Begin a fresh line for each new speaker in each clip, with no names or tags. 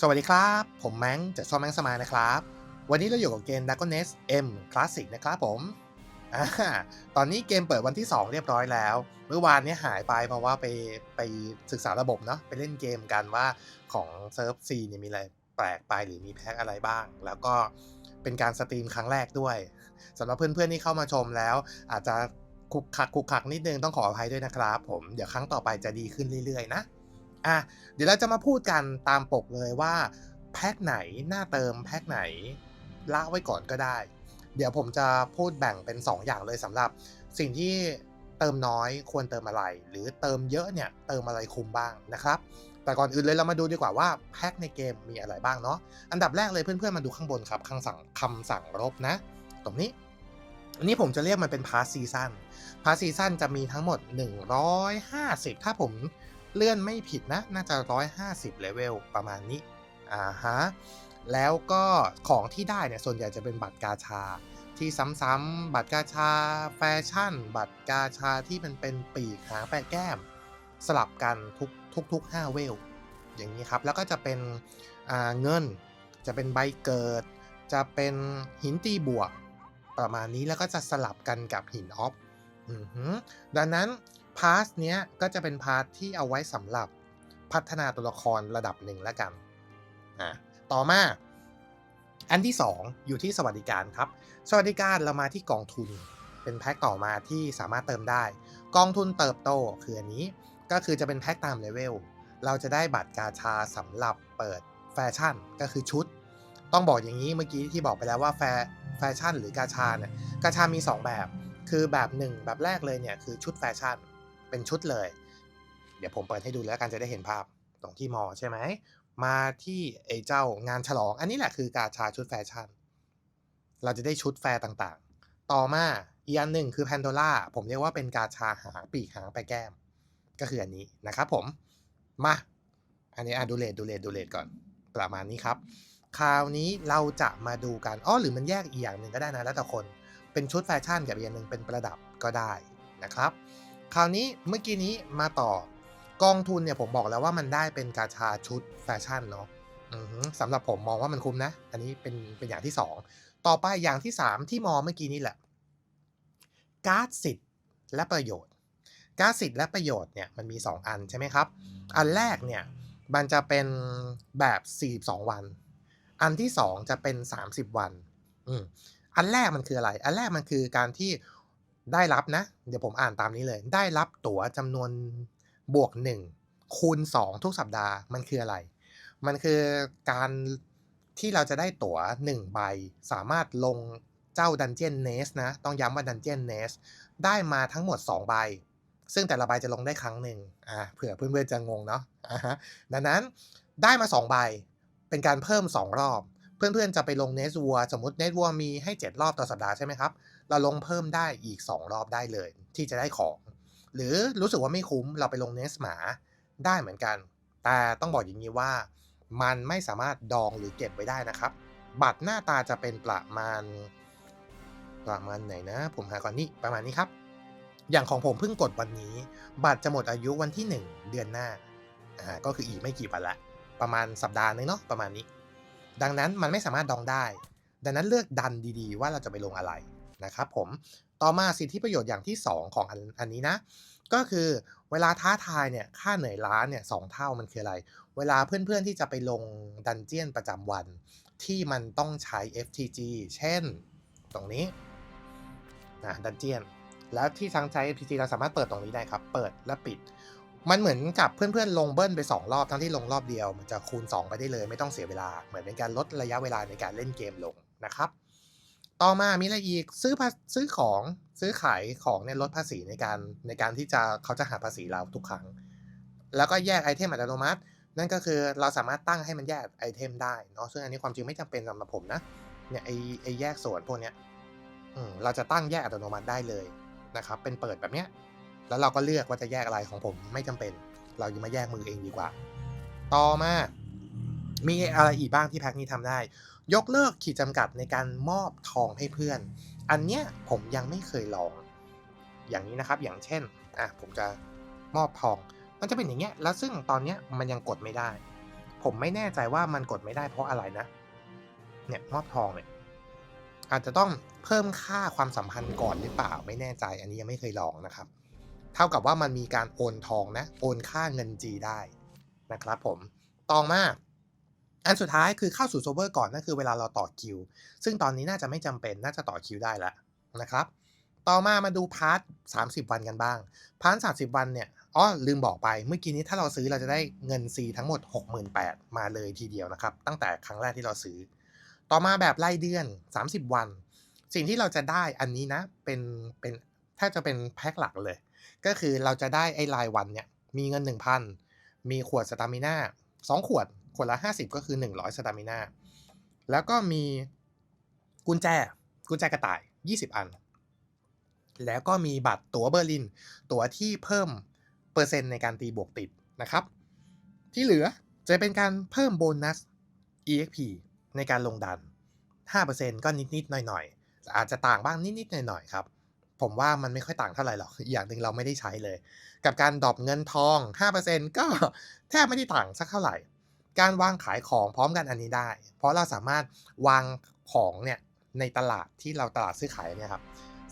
สวัสดีครับ ผมแมงจากช่องแมงสมายนะครับ วันนี้เราอยู่กับเกม Dragon Nest M Classic นะครับผมอตอนนี้เกมเปิดวันที่ 2 เรียบร้อยแล้ว เมื่อวานนี้หายไปเพราะว่าไปไปศึกษาระบบเนาะไปเล่นเกมกันว่าของเซิร์ฟซีเนี่ยมีอะไรแปลกไปหรือมีแพ็คอะไรบ้าง แล้วก็เป็นการสตรีมครั้งแรกด้วยสำหรับเพื่อนๆที่เข้ามาชมแล้ว อาจจะคุกคักคุกคักนิดนึงต้องขออภัยด้วยนะครับ ผมเดี๋ยวครั้งต่อไปจะดีขึ้นเรื่อยๆนะ อะเดี๋ยวเราจะมาพูดกันตามปกเลยว่าแพ็คไหนหน้าเติมแพ็คไหนละไว้ก่อนก็ได้ เดี๋ยวผมจะพูดแบ่งเป็น 2 อย่างเลยสำหรับสิ่งที่เติมน้อยควรเติมอะไร หรือเติมเยอะเนี่ยเติมอะไรคุ้มบ้างนะครับ แต่ก่อนอื่นเลยเรามาดูดีกว่าว่าแพ็คในเกมมีอะไรบ้างเนาะอันดับแรกเลยเพื่อนๆมาดูข้างบนครับคำสั่งคำสั่งรบนะ ตรงนี้อันนี้ผมจะเรียกมันเป็นพาร์ซีซันพาร์ซีซันจะมีทั้งหมด 150 ถ้าผม เลื่อนไม่ผิดนะ น่าจะ 150เลเวลประมาณนี้อ่าฮะแล้วก็ของที่ได้เนี่ยส่วนใหญ่จะเป็นบัตรกาชา ที่ซ้ำๆบัตรกาชาแฟชั่น บัตรกาชาที่มันเป็นปีกหางแปะแก้ม สลับกันทุกทุกทุก5เวล อย่างนี้ครับ แล้วก็จะเป็นอ่าเงินจะเป็นใบเกิด จะเป็นหินตีบวก ประมาณนี้แล้วก็จะสลับกันกับหินออฟดังนั้น พาร์ทเนี้ยก็จะเป็นพาร์ทที่เอาไว้สำหรับพัฒนาตัวละครระดับหนึ่งแล้วกันอะต่อมา อันที่2อยู่ที่สวัสดิการครับ สวัสดิการเรามาที่กองทุน เป็นแพ็คต่อมาที่สามารถเติมได้ กองทุนเติบโตคืออันนี้ก็คือจะเป็นแพ็คตามเลเวลเราจะได้บัตรกาชาสำหรับเปิดแฟชั่นก็คือชุด ต้องบอกอย่างนี้เมื่อกี้ที่บอกไปแล้วว่าแฟแฟชั่นหรือกาชาเนี่ยกาชามี 2 แบบ คือแบบหนึ่งแบบแรกเลยเนี่ยคือชุดแฟชั่น เป็นชุดเลย เดี๋ยวผมเปิดให้ดูแล้วกันจะได้เห็นภาพตรงที่มอใช่ไหม มาที่ไอ้เจ้างานฉลอง อันนี้แหละคือกาชาชุดแฟชั่น เราจะได้ชุดแฟร์ต่างๆ ต่อมาอีกอันหนึ่งคือแพนโดล่าผมเรียกว่าเป็นกาชาหางปีกหางไปแก้ม ก็คืออันนี้นะครับผม มา อันนี้อะดูเลทดูเลทดูเลทก่อนประมาณนี้ครับคราวนี้เราจะมาดูกันอ๋อหรือมันแยกอีกอย่างหนึ่งก็ได้นะแล้วแต่คน เป็นชุดแฟชั่นกับอีกอย่างหนึ่งเป็นประดับก็ได้นะครับ คราวนี้เมื่อกี้นี้มาต่อกองทุนเนี่ยผมบอกแล้วว่ามันได้เป็นกาชาชุดแฟชั่นเนาะสำหรับผมมองว่ามันคุ้มนะ อันนี้เป็นเป็นอย่างที่ 2 ต่อไปอย่างที่ 3 ที่มองเมื่อกี้นี้แหละ การ์ดสิทธิ์และประโยชน์ การ์ดสิทธิ์และประโยชน์เนี่ยมันมี 2 อันใช่ไหมครับ อันแรกเนี่ยมันจะเป็นแบบ 42 วัน อันที่ 2 จะเป็น 30 วันอือันแรกมันคืออะไร อันแรกมันคือการที่ ได้รับนะ เดี๋ยวผมอ่านตามนี้เลย ได้รับตั๋วจำนวนบวก 1 คูณ 2 ทุกสัปดาห์มันคืออะไร มันคือการที่เราจะได้ตั๋ว 1 ใบ สามารถลงเจ้า Dungeon Nest นะ ต้องย้ำว่า Dungeon Nest ได้มาทั้งหมด 2 ใบ ซึ่งแต่ละใบจะลงได้ครั้งหนึ่งอ่าเผื่อเพื่อนๆจะงงเนาะะดังนั้นได้มา 2 ใบ เป็นการเพิ่ม 2 รอบ เพื่อนๆจะไปลงเนสวัวสมมติเนสวัวมีให้ 7 รอบต่อสัปดาห์ใช่ไหมครับ เราลงเพิ่มได้อีก 2 รอบได้เลย ที่จะได้ของ หรือรู้สึกว่าไม่คุ้มเราไปลงเนสหมาได้เหมือนกัน แต่ต้องบอกอย่างนี้ว่า มันไม่สามารถดองหรือเก็บไว้ได้นะครับ บัตรหน้าตาจะเป็นประมาณ ประมาณไหนนะ ผมหาก่อนนี่ประมาณนี้ครับ อย่างของผมเพิ่งกดวันนี้ บัตรจะหมดอายุวันที่ 1 เดือนหน้าอ่าก็คืออีกไม่กี่วันละประมาณสัปดาห์นึงเนาะประมาณนี้ ดังนั้นมันไม่สามารถดองได้ ดังนั้นเลือกดันดีๆ ว่าเราจะไปลงอะไรนะครับผม ต่อมาสิทธิประโยชน์อย่างที่ 2 ของอันอันนี้นะ ก็คือเวลาท้าทายเนี่ยค่าเหนื่อยล้าเนี่ยสองเท่ามันคืออะไร เวลาเพื่อนๆที่จะไปลงดันเจียนประจำวัน ที่มันต้องใช้ FTG เช่น ตรงนี้นะดันเจียนแล้วที่ทั้งใช้ FTG เราสามารถเปิดตรงนี้ได้ครับ เปิดและปิด มันเหมือนกับเพื่อนๆลงเบิ้ลไป 2 รอบทั้งที่ลงรอบเดียว มันจะคูณ 2 ไปได้เลย ไม่ต้องเสียเวลา เหมือนเป็นการลดระยะเวลาในการเล่นเกมลงนะครับ ต่อมามีอะไรอีกซื้อซื้อของซื้อขายของเนี่ยลดภาษีในการในการที่จะเขาจะหาภาษีเราทุกครั้ง แล้วก็แยกไอเทมอัตโนมัติ นั่นก็คือเราสามารถตั้งให้มันแยกไอเทมได้เนาะซึ่งอันนี้ความจริงไม่จำเป็นสำหรับผมนะเนี่ยไอไอแยกส่วนพวกเนี้ยอืมเราจะตั้งแยกอัตโนมัติได้เลยนะครับเป็นเปิดแบบเนี้ย แล้วเราก็เลือกว่าจะแยกอะไรของผมไม่จำเป็น เราจะมาแยกมือเองดีกว่า ต่อมา มีอะไรอีกบ้างที่แพ็กนี้ทำได้ ยกเลิกขีดจำกัดในการมอบทองให้เพื่อน อันเนี้ยผมยังไม่เคยลอง อย่างนี้นะครับ อย่างเช่น อะผมจะมอบทอง มันจะเป็นอย่างเงี้ย แล้วซึ่งตอนเนี้ยมันยังกดไม่ได้ ผมไม่แน่ใจว่ามันกดไม่ได้เพราะอะไรนะ เนี่ยมอบทองเนี่ยอาจจะต้องเพิ่มค่าความสัมพันธ์ก่อนหรือเปล่าไม่แน่ใจ อันนี้ยังไม่เคยลองนะครับ เท่ากับว่ามันมีการโอนทองนะ โอนค่าเงินจีได้นะครับผมตองมากอันสุดท้ายคือเข้าสู่โซเวอร์ก่อนนั่นคือเวลาเราต่อคิว ซึ่งตอนนี้น่าจะไม่จำเป็นน่าจะต่อคิวได้แล้วนะครับ ต่อมามาดูพาร์ท30 วันกันบ้าง พาร์ท30 วันเนี่ยอ๋อลืมบอกไป เมื่อกี้นี้ถ้าเราซื้อเราจะได้เงิน C ทั้งหมด 68,000มาเลยทีเดียวนะครับ ตั้งแต่ครั้งแรกที่เราซื้อ ต่อมาแบบรายเดือน 30 วัน สิ่งที่เราจะได้อันนี้นะเป็นเป็นแทบจะเป็นแพ็คหลักเลย ก็คือเราจะได้ไอ้รายวันเนี่ย มีเงิน 1,000 มีขวดสตามิน่า2ขวด ขวดละ 50 ก็คือ 100 สตามิน่าแล้วก็มีกุญแจ กุญแจกระต่าย 20 อัน แล้วก็มีบัตรตั๋วเบอร์ลิน ตั๋วที่เพิ่มเปอร์เซ็นต์ในการตีบวกติดนะครับ ที่เหลือจะเป็นการเพิ่มโบนัส EXP ในการลงดัน 5%ก็นิด ๆ หน่อย ๆ อาจจะต่างบ้างนิด ๆ หน่อย ๆ ครับ ผมว่ามันไม่ค่อยต่างเท่าไหร่หรอกอย่างหนึ่งเราไม่ได้ใช้เลย กับการดรอปเงินทอง 5%ก็แทบไม่ได้ต่างสักเท่าไหร่ การวางขายของพร้อมกันอันนี้ได้ เพราะเราสามารถวางของเนี่ยในตลาดที่เราตลาดซื้อขายเนี่ยครับ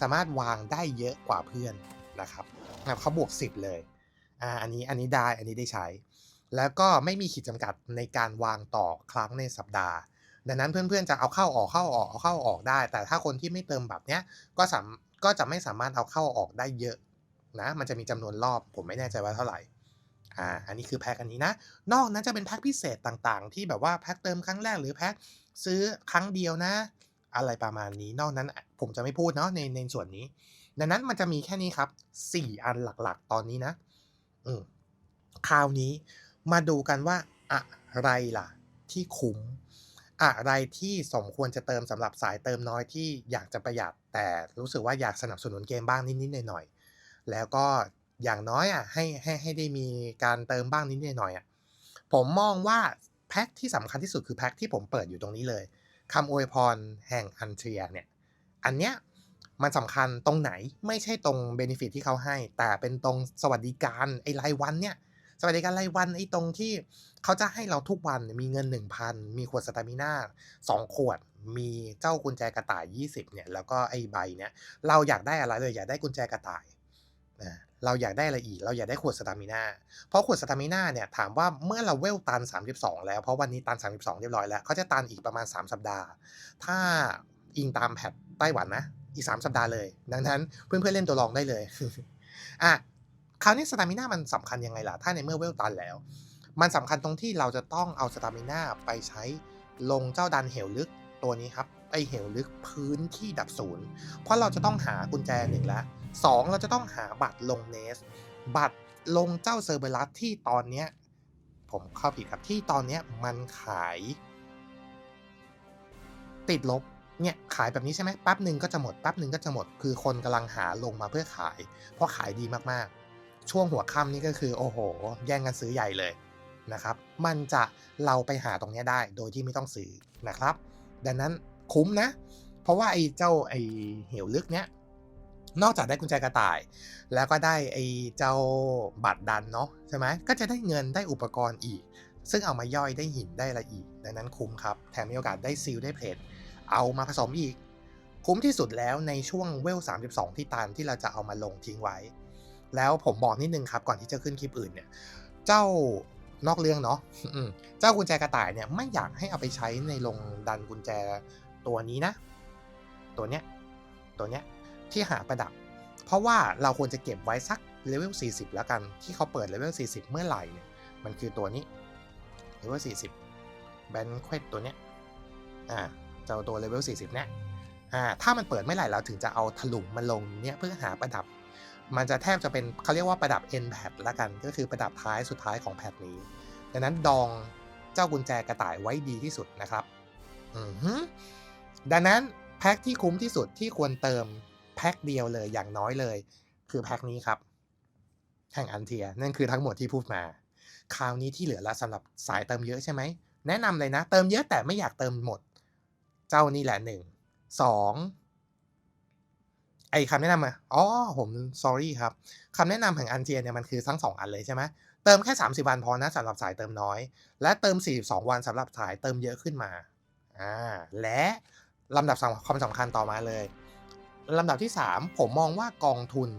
สามารถวางได้เยอะกว่าเพื่อนนะครับเขาบวก 10 เลยอ่าอันนี้อันนี้ได้อันนี้ได้ใช้ แล้วก็ไม่มีขีดจำกัดในการวางต่อครั้งในสัปดาห์ ดังนั้นเพื่อนๆจะเอาเข้าออกเข้าออกเอาเข้าออกได้ แต่ถ้าคนที่ไม่เติมแบบเนี้ยก็สาม ก็จะไม่สามารถเอาเข้าออกได้เยอะนะ มันจะมีจำนวนรอบผมไม่แน่ใจว่าเท่าไหร่ อ่า อันนี้คือแพ็คอันนี้นะ นอกนั้นจะเป็นแพ็คพิเศษต่างๆ ที่แบบว่าแพ็คเติมครั้งแรกหรือแพ็คซื้อครั้งเดียวนะ อะไรประมาณนี้ นอกนั้นผมจะไม่พูดเนาะในในส่วนนี้ ดังนั้นมันจะมีแค่นี้ครับ 4 อันหลักๆ ตอนนี้นะ อืมคราวนี้มาดูกันว่าอะไรล่ะ ที่คุ้ม อะไรที่สมควรจะเติมสำหรับสายเติมน้อยที่อยากจะประหยัด แต่รู้สึกว่าอยากสนับสนุนเกมบ้างนิดๆหน่อยๆแล้วก็อย่างน้อยอะให้ให้ให้ได้มีการเติมบ้างนิดๆหน่อยๆอะผมมองว่าแพ็คที่สำคัญที่สุดคือแพ็คที่ผมเปิดอยู่ตรงนี้เลยคำอวยพรแห่งอันเทียเนี่ยอันเนี้ยมันสำคัญตรงไหนไม่ใช่ตรงเบนฟิตที่เขาให้ แต่เป็นตรงสวัสดิการไอ้รายวันเนี่ย สวัสดิการรายวันไอ้ตรงที่เขาจะให้เราทุกวันมีเงิน 1,000 มีขวดสตามิน่า2ขวด มีเจ้ากุญแจกระต่าย 20เนี่ยแล้วก็ไอ้ใบเนี่ยเราอยากได้อะไรเลยอยากได้กุญแจกระต่ายนะเราอยากได้อะไรอีก เราอยากได้ขวดสตามิน่าเพราะขวดสตามิน่าเนี่ยถามว่าเมื่อเราเวลตัน 32 แล้ว เพราะวันนี้ตัน 32 เรียบร้อยแล้วเขาจะตันอีกประมาณ 3 สัปดาห์ ถ้าอิงตามแพทไต้หวันนะ อีก 3 สัปดาห์เลย ดังนั้นเพื่อนๆเล่นตัวรองได้เลย อะ คราวนี้สตามิน่ามันสำคัญยังไงล่ะ ถ้าในเมื่อเวลตันแล้ว มันสำคัญตรงที่เราจะต้องเอาสตามิน่าไปใช้ลงเจ้าดันเหวลึกตัวนี้ครับไอเหวลึกพื้นที่ดับศูนย์เพราะเราจะต้องหากุญแจหนึ่งแล้วสองเราจะต้องหาบัตรลงเนส บัตรลงเจ้าเซอร์เบรัสที่ตอนเนี้ยผมเข้าผิดครับที่ตอนเนี้ยมันขาย ติดลบเนี่ยขายแบบนี้ใช่ไหมแป๊บหนึ่งก็จะหมดแป๊บหนึ่งก็จะหมด คือคนกำลังหาลงมาเพื่อขาย เพราะขายดีมากๆ ช่วงหัวค่ำนี่ก็คือโอ้โห แย่งกันซื้อใหญ่เลยนะครับ มันจะเราไปหาตรงนี้ได้โดยที่ไม่ต้องซื้อนะครับ ดังนั้นคุ้มนะ เพราะว่าไอ้เจ้าไอ้เหวลึกเนี้ยนอกจากได้กุญแจกระต่าย แล้วก็ได้ไอ้เจ้าบัตรดันเนาะใช่ไหมก็จะได้เงินได้อุปกรณ์อีก ซึ่งเอามาย่อยได้หินได้อะไรอีก ดังนั้นคุ้มครับ แถมมีโอกาสได้ซีลได้เพลทเอามาผสมอีก คุ้มที่สุดแล้วในช่วงเวล 32 ที่ตันที่เราจะเอามาลงทิ้งไว้ แล้วผมบอกนิดนึงครับก่อนที่จะขึ้นคลิปอื่นเนี่ย เจ้านอกเรื่องเนาะเจ้ากุญแจกระต่ายเนี่ยไม่อยากให้เอาไปใช้ในลงดันกุญแจตัวนี้นะ ตัวเนี้ย ตัวเนี้ยที่หาประดับ เพราะว่าเราควรจะเก็บไว้สักเลเวล 40 แล้วกัน ที่เขาเปิดเลเวล 40 เมื่อไหร่เนี่ย มันคือตัวนี้เลเวล 40แบนเควตตัวเนี้ย อ่า เจ้าตัวเลเวล 40 เนี่ย อ่า ถ้ามันเปิดไม่ไหร่เราถึงจะเอาถลุงมาลงเนี่ยเพื่อหาประดับ มันจะแทบจะเป็นเขาเรียกว่าประดับ end pad ละกัน ก็คือประดับท้ายสุดท้ายของแพทนี้ ดังนั้นดองเจ้ากุญแจกระต่ายไว้ดีที่สุดนะครับดังนั้นแพ็คที่คุ้มที่สุดที่ควรเติมแพ็คเดียวเลยอย่างน้อยเลย คือแพ็คนี้ครับแห่งอันเทียนั่นคือทั้งหมดที่พูดมา คราวนี้ที่เหลือละสำหรับสายเติมเยอะใช่ไหมแนะนำเลยนะ เติมเยอะแต่ไม่อยากเติมหมด เจ้านี่แหละหนึ่งสอง ไอ้คำแนะนำอะอ๋อผม sorry ครับคำแนะนำแห่งอันเจียเนี่ยมันคือทั้ง2อันเลยใช่ไหมเติมแค่ 30 วันพอนะสำหรับสายเติมน้อย และเติม 42 วันสำหรับสายเติมเยอะขึ้นมาอ่าและลำดับสความสำคัญต่อมาเลยลำดับที่ 3 ผมมองว่ากองทุน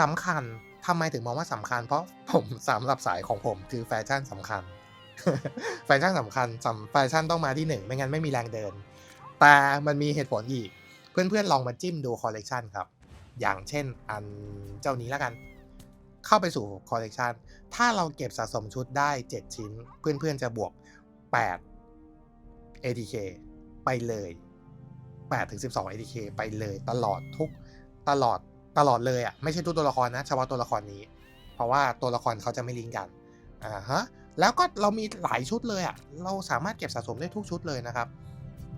สำคัญทำไมถึงมองว่าสำคัญ เพราะผมสำหรับสายของผมคือแฟชั่นสำคัญ แฟชั่นสำคัญสำแฟชั่นต้องมาที่ 1 ไม่งั้นไม่มีแรงเดิน แต่มันมีเหตุผลอีก เพื่อนๆลองมาจิ้มดูคอลเลกชันครับ อย่างเช่นอันเจ้านี้แล้วกัน เข้าไปสู่คอลเลกชันถ้าเราเก็บสะสมชุดได้ 7 ชิ้น เพื่อนๆจะบวก 8 ATK ไปเลย8-12 ATK ไปเลยตลอดทุกตลอดตลอดเลยอะไม่ใช่ทุกตัวละครนะเฉพาะตัวละครนี้ เพราะว่าตัวละครเขาจะไม่ลิงก์กันอะฮะแล้วก็เรามีหลายชุดเลยอะเราสามารถเก็บสะสมได้ทุกชุดเลยนะครับ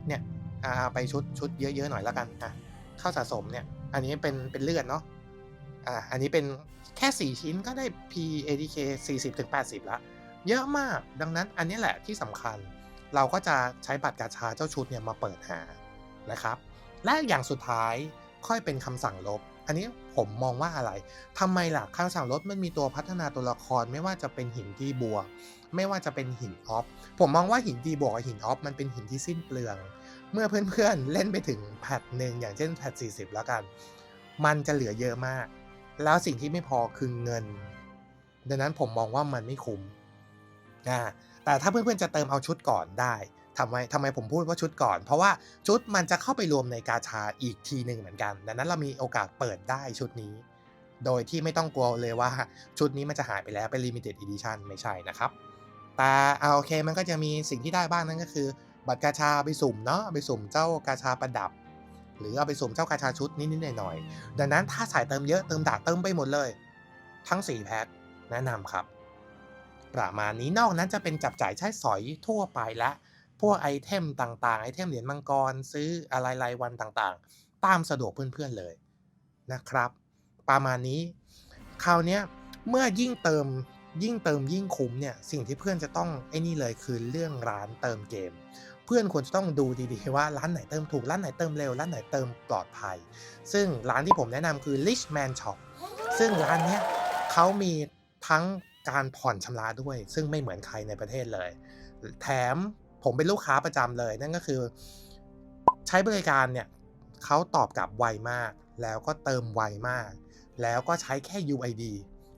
เนี่ย อ่าไปชุดชุดเยอะๆหน่อยแล้วกันอะเข้าสะสมเนี่ย อันนี้เป็นเป็นเลือดเนาะอ่าอันนี้เป็นแค่ 4 ชิ้นก็ได้ P ATK 40-80แล้วเยอะมากดังนั้นอันนี้แหละที่สำคัญ เราก็จะใช้บัตรกาชาเจ้าชุดเนี่ยมาเปิดหานะครับ และอย่างสุดท้ายค่อยเป็นคำสั่งลบ อันนี้ผมมองว่าอะไรทำไมล่ะคำสั่งลบมันมีตัวพัฒนาตัวละครไม่ว่าจะเป็นหินที่บวก ไม่ว่าจะเป็นหินออฟผมมองว่าหินตีบวกกับหินออฟมันเป็นหินที่สิ้นเปลือง เมื่อเพื่อนๆเล่นไปถึงแพตช์หนึ่งอย่างเช่นแพตช์40 แล้วกัน มันจะเหลือเยอะมาก แล้วสิ่งที่ไม่พอคือเงิน ดังนั้นผมมองว่ามันไม่คุ้มอาแต่ถ้าเพื่อนๆจะเติมเอาชุดก่อนได้ทำไมทำไมผมพูดว่าชุดก่อน เพราะว่าชุดมันจะเข้าไปรวมในกาชาอีกทีหนึ่งเหมือนกัน ดังนั้นเรามีโอกาสเปิดได้ชุดนี้ โดยที่ไม่ต้องกลัวเลยว่าชุดนี้มันจะหายไปแล้วเป็น Limited Edition ไม่ใช่นะครับ แต่เอาโอเคมันก็จะมีสิ่งที่ได้บ้างนั่นก็คือ บัตรกาชาไปสุ่มเนาะไปสุ่มเจ้ากาชาประดับ หรือเอาไปสุ่มเจ้ากาชาชุดนิดๆหน่อยๆดังนั้นถ้าสายเติมเยอะเติมดาบเติมไปหมดเลย ทั้ง 4 แพ็กแนะนำครับ ประมาณนี้นอกนั้นจะเป็นจับจ่ายใช้สอยทั่วไปแล้วพวกไอเทมต่างๆ ไอเทมเหรียญมังกรซื้ออะไรรายวันต่างๆ ตามสะดวกเพื่อนๆเลยนะครับ ประมาณนี้คราวนี้เมื่อยิ่งเติมยิ่งเติมยิ่งคุ้มเนี่ยสิ่งที่เพื่อนจะต้องไอ้นี่เลยคือเรื่องร้านเติมเกม เพื่อนควรจะต้องดูดีๆว่าร้านไหนเติมถูกร้านไหนเติมเร็วร้านไหนเติมปลอดภัย ซึ่งร้านที่ผมแนะนำคือ Richman Shop ซึ่งร้านนี้เขามีทั้งการผ่อนชำระด้วย ซึ่งไม่เหมือนใครในประเทศเลย แถมผมเป็นลูกค้าประจำเลย นั่นก็คือใช้บริการเนี่ยเขาตอบกลับไวมาก แล้วก็เติมไวมาก แล้วก็ใช้แค่ UID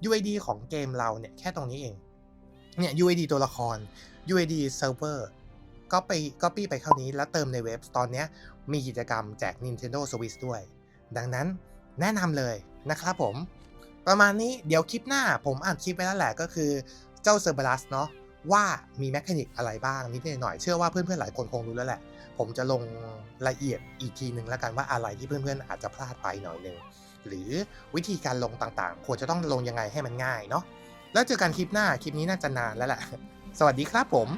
UID ของเกมเราเนี่ยแค่ตรงนี้เองเนี่ย UID ตัวละคร UID Server ก็ไป Copy ไปเข้านี้แล้วเติมในเว็บตอนนี้มีกิจกรรมแจก Nintendo Switch ด้วย ดังนั้นแนะนำเลยนะครับผม ประมาณนี้เดี๋ยวคลิปหน้าผมอัดคลิปไปแล้วแหละก็คือเจ้า Cerberus เนาะว่ามี Mechanic อะไรบ้างนิดหน่อยเชื่อว่าเพื่อนๆหลายคนคงรู้แล้วแหละ ผมจะลงละเอียดอีกทีหนึ่งแล้วกันว่าอะไรที่เพื่อนๆอาจจะพลาดไปหน่อยหนึ่งหรือวิธีการลงต่างๆ ควรจะต้องลงยังไงให้มันง่ายเนาะแล้วเจอกันคลิปหน้าคลิปนี้น่าจะนานแล้วแหละ สวัสดีครับผม